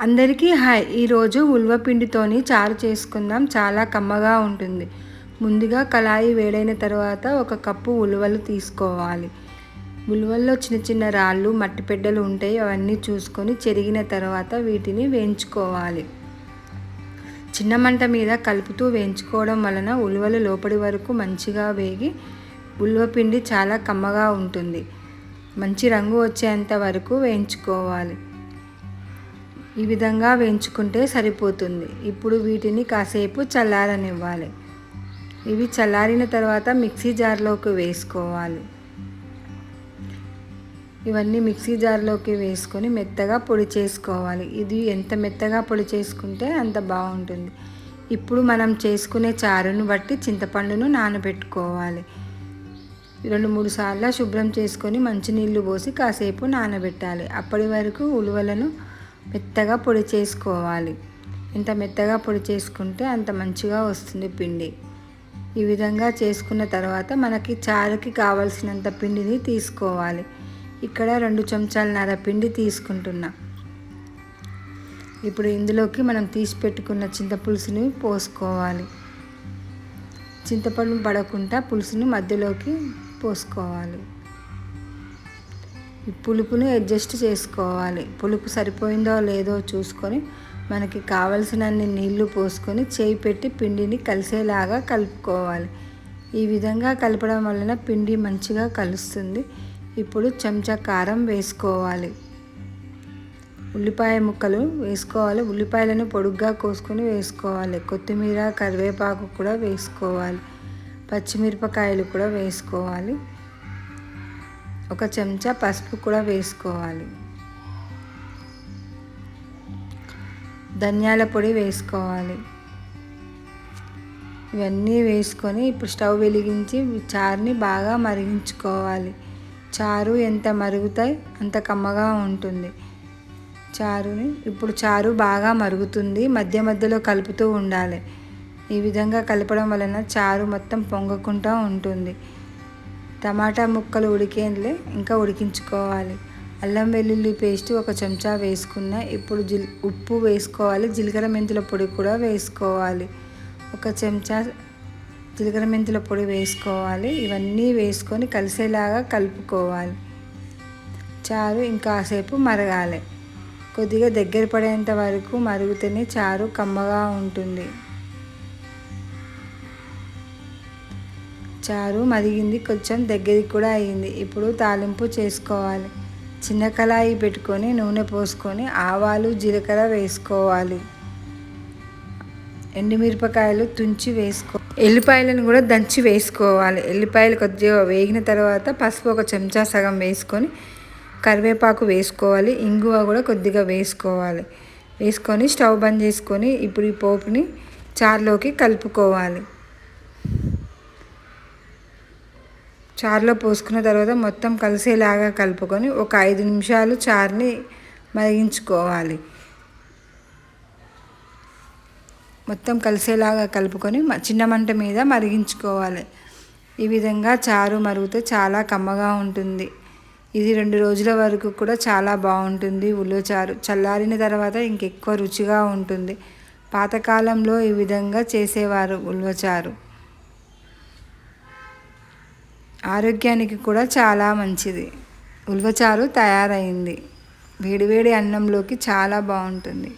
అందరికీ హాయ్. ఈరోజు ఉల్వపిండితోని చారు చేసుకుందాం. చాలా కమ్మగా ఉంటుంది. ముందుగా కళాయి వేడైన తర్వాత ఒక కప్పు ఉలువలు తీసుకోవాలి. ఉలువల్లో చిన్న చిన్న రాళ్ళు మట్టి పెడ్డలు ఉంటాయి అవన్నీ చూసుకొని చెరిగిన తర్వాత వీటిని వేయించుకోవాలి. చిన్న మంట మీద కలుపుతూ వేయించుకోవడం వలన ఉలువలు లోపలి వరకు మంచిగా వేగి ఉలువపిండి చాలా కమ్మగా ఉంటుంది. మంచి రంగు వచ్చేంత వరకు వేయించుకోవాలి. ఈ విధంగా వేయించుకుంటే సరిపోతుంది. ఇప్పుడు వీటిని కాసేపు చల్లారనివ్వాలి. ఇవి చల్లారిన తర్వాత మిక్సీ జార్లోకి వేసుకోవాలి. ఇవన్నీ మిక్సీ జార్లోకి వేసుకొని మెత్తగా పొడి చేసుకోవాలి. ఇది ఎంత మెత్తగా పొడి చేసుకుంటే అంత బాగుంటుంది. ఇప్పుడు మనం చేసుకునే చారును బట్టి చింతపండును నానబెట్టుకోవాలి. రెండు మూడు సార్లు శుభ్రం చేసుకొని మంచినీళ్ళు పోసి కాసేపు నానబెట్టాలి. అప్పటి వరకు ఉలువలను మెత్తగా పొడి చేసుకోవాలి. ఎంత మెత్తగా పొడి చేసుకుంటే అంత మంచిగా వస్తుంది పిండి. ఈ విధంగా చేసుకున్న తర్వాత మనకి చారుకి కావలసినంత పిండిని తీసుకోవాలి. ఇక్కడ రెండు చెంచాలన్నర పిండి తీసుకుంటున్నా. ఇప్పుడు ఇందులోకి మనం తీసి పెట్టుకున్న చింతపులుసుని పోసుకోవాలి. చింతపండు పడకుండా పులుసుని మధ్యలోకి పోసుకోవాలి. పులుపుని అడ్జస్ట్ చేసుకోవాలి. పులుపు సరిపోయిందో లేదో చూసుకొని మనకి కావలసినన్ని నీళ్ళు పోసుకొని చేయి పెట్టి పిండిని కలిసేలాగా కలుపుకోవాలి. ఈ విధంగా కలపడం వలన పిండి మంచిగా కలుస్తుంది. ఇప్పుడు చెంచా కారం వేసుకోవాలి. ఉల్లిపాయ ముక్కలు వేసుకోవాలి. ఉల్లిపాయలను పొడుగ్గా కోసుకొని వేసుకోవాలి. కొత్తిమీర కరివేపాకు కూడా వేసుకోవాలి. పచ్చిమిరపకాయలు కూడా వేసుకోవాలి. ఒక చెంచా పసుపు కూడా వేసుకోవాలి. ధనియాల పొడి వేసుకోవాలి. ఇవన్నీ వేసుకొని ఇప్పుడు స్టవ్ వెలిగించి చారుని బాగా మరిగించుకోవాలి. చారు ఎంత మరుగుతాయి అంత కమ్మగా ఉంటుంది. చారుని ఇప్పుడు చారు బాగా మరుగుతుంది మధ్య మధ్యలో కలుపుతూ ఉండాలి. ఈ విధంగా కలపడం వలన చారు మొత్తం పొంగకుండా ఉంటుంది. టమాటా ముక్కలు ఉడికేందులే ఇంకా ఉడికించుకోవాలి. అల్లం వెల్లుల్లి పేస్ట్ ఒక చెంచా వేసుకున్న ఇప్పుడు జిల్ ఉప్పు వేసుకోవాలి. జీలకర్ర మెంతుల పొడి కూడా వేసుకోవాలి. ఒక చెంచా జీలకర్ర మెంతుల పొడి వేసుకోవాలి. ఇవన్నీ వేసుకొని కలిసేలాగా కలుపుకోవాలి. చారు ఇంకాసేపు మరగాలి. కొద్దిగా దగ్గర పడేంత వరకు మరుగుతేనే చారు కమ్మగా ఉంటుంది. చారు మరిగింది కొంచెం దగ్గరికి కూడా అయ్యింది ఇప్పుడు తాలింపు చేసుకోవాలి. చిన్న కళాయి పెట్టుకొని నూనె పోసుకొని ఆవాలు జీలకర్ర వేసుకోవాలి. ఎండుమిరపకాయలు తుంచి వేసుకో ఎల్లిపాయలను కూడా దంచి వేసుకోవాలి. ఎల్లిపాయలు కొద్దిగా వేగిన తర్వాత పసుపు ఒక చెంచా సగం వేసుకొని కరివేపాకు వేసుకోవాలి. ఇంగువ కూడా కొద్దిగా వేసుకోవాలి. వేసుకొని స్టవ్ బంద్ చేసుకొని ఇప్పుడు ఈ పోపుని చారులోకి కలుపుకోవాలి. చారులో పోసుకున్న తర్వాత మొత్తం కలిసేలాగా కలుపుకొని ఒక ఐదు నిమిషాలు చారుని మరిగించుకోవాలి. మొత్తం కలిసేలాగా కలుపుకొని చిన్న మంట మీద మరిగించుకోవాలి. ఈ విధంగా చారు మరుగుతే చాలా కమ్మగా ఉంటుంది. ఇది రెండు రోజుల వరకు కూడా చాలా బాగుంటుంది చారు. చల్లారిన తర్వాత ఇంకెక్కువ రుచిగా ఉంటుంది. పాతకాలంలో ఈ విధంగా చేసేవారు ఉల్వచారు ఆరోగ్యానికి కూడా చాలా మంచిది. ఉల్వచారు తయారైంది. వేడివేడి అన్నంలోకి చాలా బాగుంటుంది.